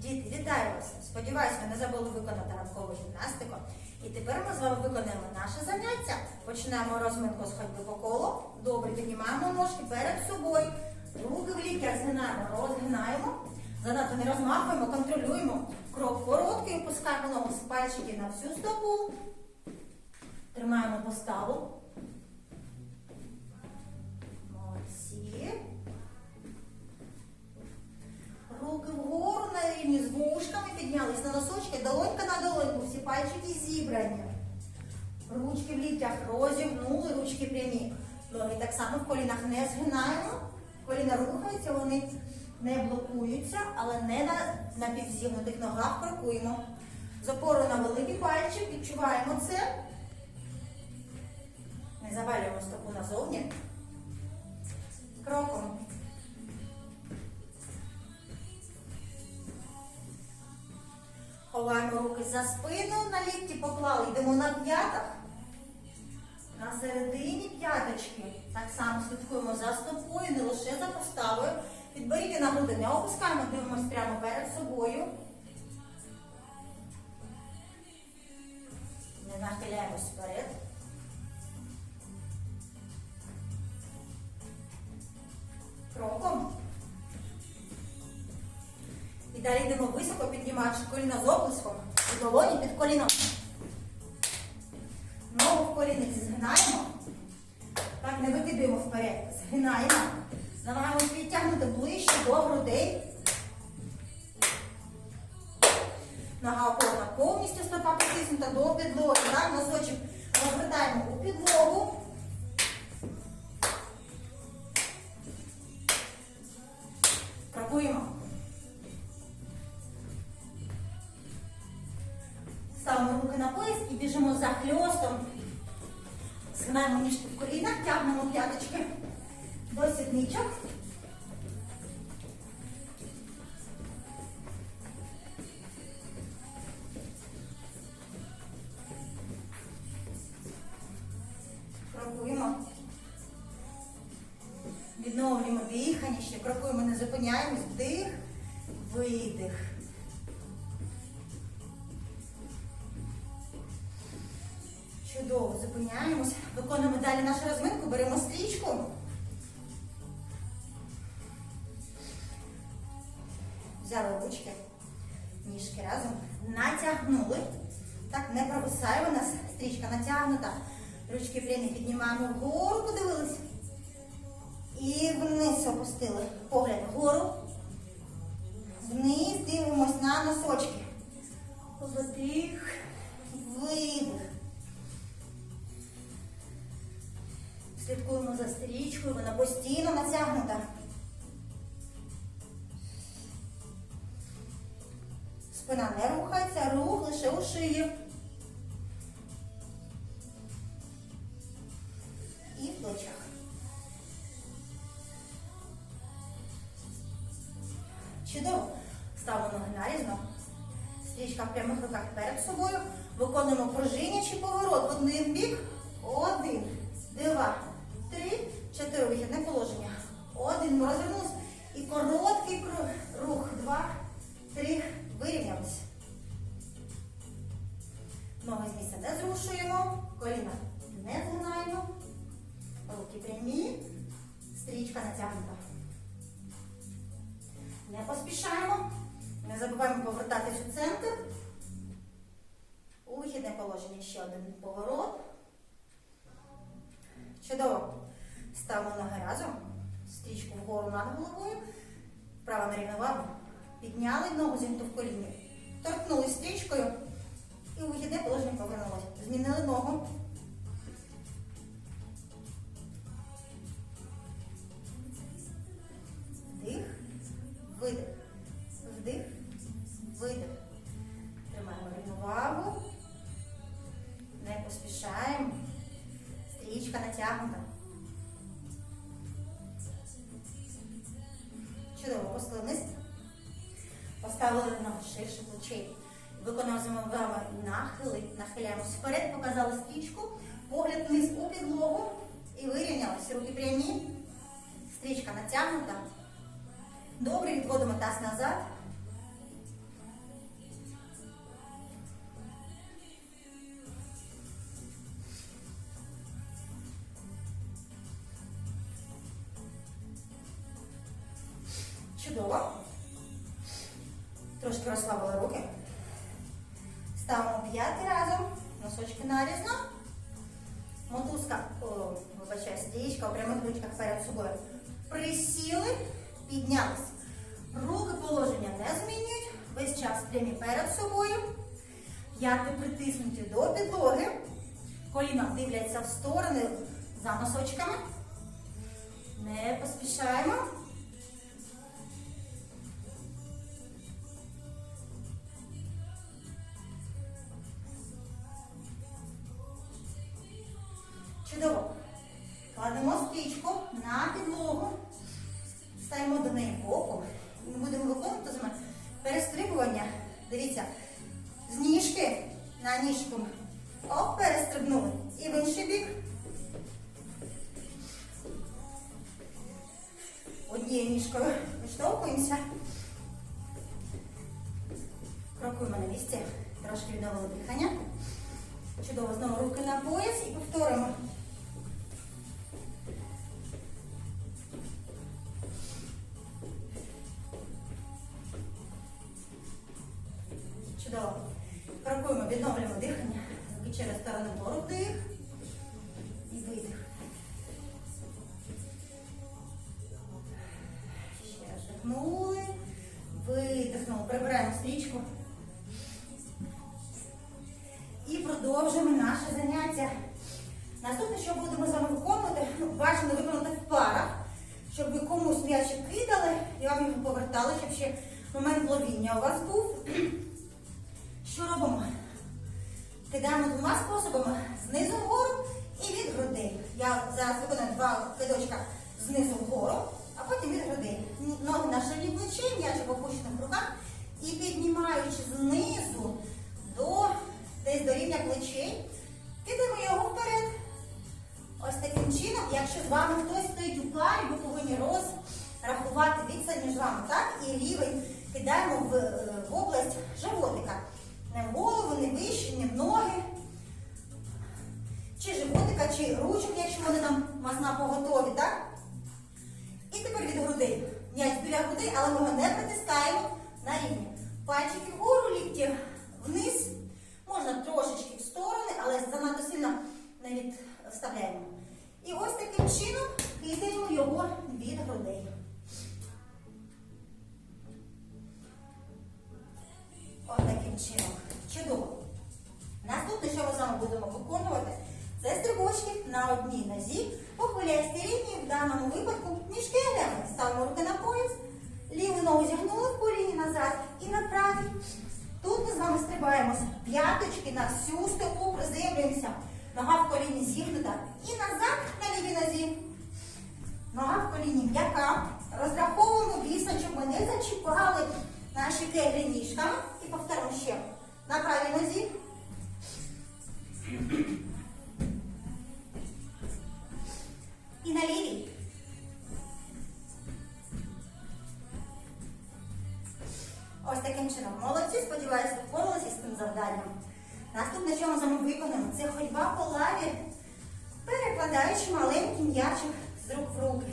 Діти, вітаю вас! Сподіваюсь, ви не забули виконати ранкову гімнастику. І тепер ми з вами виконаємо наше заняття. Починаємо розминку з ходьби по колу. Добре, піднімаємо ножки перед собою. Руки в лікті згинаємо, розгинаємо. Занадто не розмахуємо, контролюємо. Крок короткий, опускаємо ногу з пальчиків на всю стопу. Тримаємо поставу. Ручки в ліктях розігнули, ручки прямі. Ноги так само в колінах не згинаємо. Коліна рухаються, вони не блокуються, але не на, на підзігнутих ногах крокуємо. З опорою на великий пальчик, відчуваємо це. Не завалюємо стопу назовні. Кроком. Ховаємо руки за спину, на лікті поклали, йдемо на п'ятах. На середині п'яточки. Так само слідкуємо за стопою, не лише за поставою. Підборіддя на груди не опускаємо, дивимося прямо перед собою. Не нахиляємось вперед. Кроком. І далі йдемо високо, піднімаючи коліно з оплеском і долоні під коліном. Ногу в коліниці згинаємо. Так, не викидаємо вперед. Згинаємо. Намагаємося підтягнути до грудей. Нога опорна повністю стопа потиснута до підлоги. Так, носочок розвертаємо у підлогу. Крокуємо. Ставимо руки на пояс і біжимо за хльостом. Згинаємо ніжки в колінах, тягнемо п'яточки до сідничок. Відновлюємо дихання, ще крокуємо, не зупиняємось. Вдих, видих. Чудово, зупиняємось. Виконуємо далі нашу розминку, беремо стрічку. Взяли ручки, ніжки разом, натягнули. Так, не провисає у нас стрічка натягнута. Ручки прямі піднімаємо вгору, подивились. І вниз опустили. Погляд вгору. Вниз дивимось на носочки. Вдих, видих. Слідкуємо за стрічкою, вона постійно натягнута. Спина не рухається, рух лише у шиї. Чудово. Ставимо ноги нарізно. Стрічка в прямих руках перед собою. Виконуємо пружиння чи поворот в один бік. Один, два, три, чотири. Вихідне положення. Один. Розвернулися. І короткий кру- рух. Два, три. Вирівнялися. Ноги з місця не зрушуємо. Коліна не згинаємо. Руки прямі. Стрічка натягнута. Ще один поворот. Чудово. Ставимо ноги разом. Стрічку вгору над головою. Права на рівновагу. Підняли ногу зігнуту в коліні. Торкнули стрічкою. І у вихідне положення повернулося. Змінили ногу. Вдих, видих. плечей. Виконавцями вправо нахили, нахиляємось вперед, показали стрічку, погляд вниз у підлогу і вирівнялись. Руки прямі, стрічка натягнута. Добре, відводимо таз назад. Чудово. Трошки розслабили руки. Ставимо п'яти разом. Носочки нарізно. Мотузка, о, вибачаю, стієчка у прямих ручках перед собою. Присіли, піднялися. Руки положення не змінюють. Весь час прямі перед собою. П'яти притиснуті до підлоги. Коліна дивляться в сторони за носочками. Не поспішаємо. Чудово. Кладемо стрічку на підлогу. Стаємо до неї боком. І Ми будемо виконувати з вами перестрибування. Дивіться, з ніжки на ніжку. Оп, перестрибнули. І в інший бік. Однією ніжкою виштовхуємося. Крокуємо на місці. Трошки відновили дихання. Чудово, знову руки на пояс і повторимо. Чудово. Крокуємо, відновлюємо дихання. Через сторону вгору вдих і видих. Ще раз вдихнули, видихнули. Прибираємо стрічку. І продовжуємо наше заняття. Наступне, що будемо з вами виконувати, ну, бажано виконати в парах, щоб ви комусь м'ячик кидали і вам його повертали, щоб ще момент ловіння у вас був. Що робимо? Кидаємо двома способами знизу вгору і від грудей. Я зараз виконую два кидочка знизу вгору, а потім від грудей. Ноги на шиї плечі, м'ячик в в руках і піднімаючи знизу чи ручок, якщо вони там у поготові, так? І тепер від грудей. М'яч біля грудей, але ми його не притискаємо на рівні. Пальчики вгору, лікті вниз. Можна трошечки в сторони, але занадто сильно не відставляємо. І ось таким чином кидаємо його від грудей. Тут ми з вами стрибаємо з п'яточки на всю стопу, приземлюємося. Нога в коліні зігнута. І назад на лівій нозі. Нога в коліні м'яка. Розраховуємо вісно, щоб ми не зачіпали наші кеглі ніжками. І повторимо ще на правій нозі. чином. Молодці, сподіваюся, впоралися з цим завданням. Наступне, що ми з вами виконаємо, це ходьба по лаві, перекладаючи маленький м'ячик з рук в руки.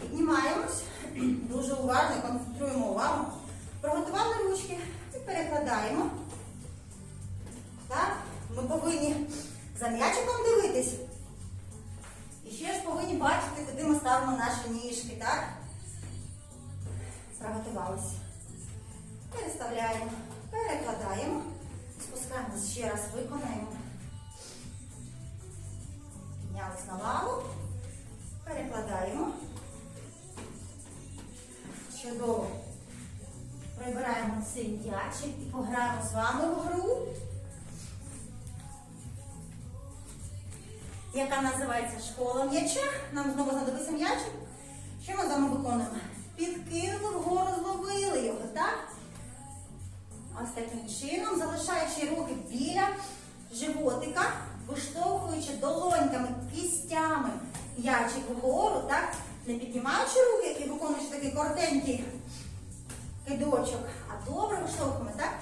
Піднімаємось, дуже уважно концентруємо увагу. Приготували ручки і перекладаємо. Так, ми повинні за м'ячиком дивитись. І ще ж повинні бачити, куди ми ставимо наші ніжки, так? Приготувалися. Переставляємо, перекладаємо, спускаємось ще раз, виконаємо. Піднялись на лаву, перекладаємо. Чудово. Прибираємо цей м'ячик і пограємо з вами в гру, яка називається школа м'яча. Нам знову знадобиться м'ячик. Що ми з вами виконуємо? Підкинули вгору, зловили його, так? Ось таким чином, залишаючи руки біля животика, виштовхуючи долоньками, кістями м'ячик вгору, так? Не піднімаючи руки і виконуючи такий коротенький кидочок, а добре виштовхуємо, так?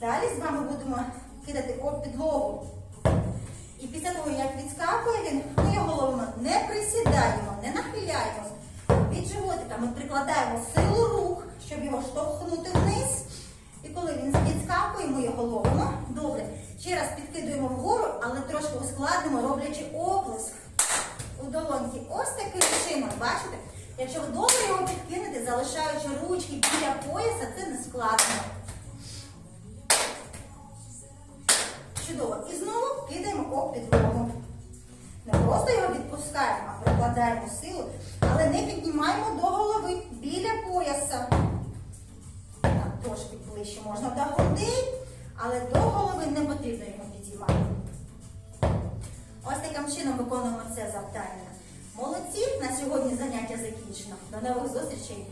Далі з вами будемо кидати об підлогу. І після того, як відскакує він, ми його ловимо, не присідаємо, не нахиляємось. від животика ми прикладаємо силу рук, щоб його штовхнути вниз. І коли він підскакує, ми його ловимо. Добре. Ще раз підкидуємо вгору, але трошки ускладнимо, роблячи оплеск у долоньки. Ось таким чином, бачите? Якщо ви добре його підкинете, залишаючи ручки біля пояса, це не складно. Чудово. І знову кидаємо об підлогу. Не просто його відпускаємо, а прикладаємо силу, але не піднімаємо до голови біля пояса. Трошки ближче можна до грудей, але до голови не потрібно його підіймати. Ось таким чином виконуємо це завдання. Молодці! На сьогодні заняття закінчено. До нових зустрічей!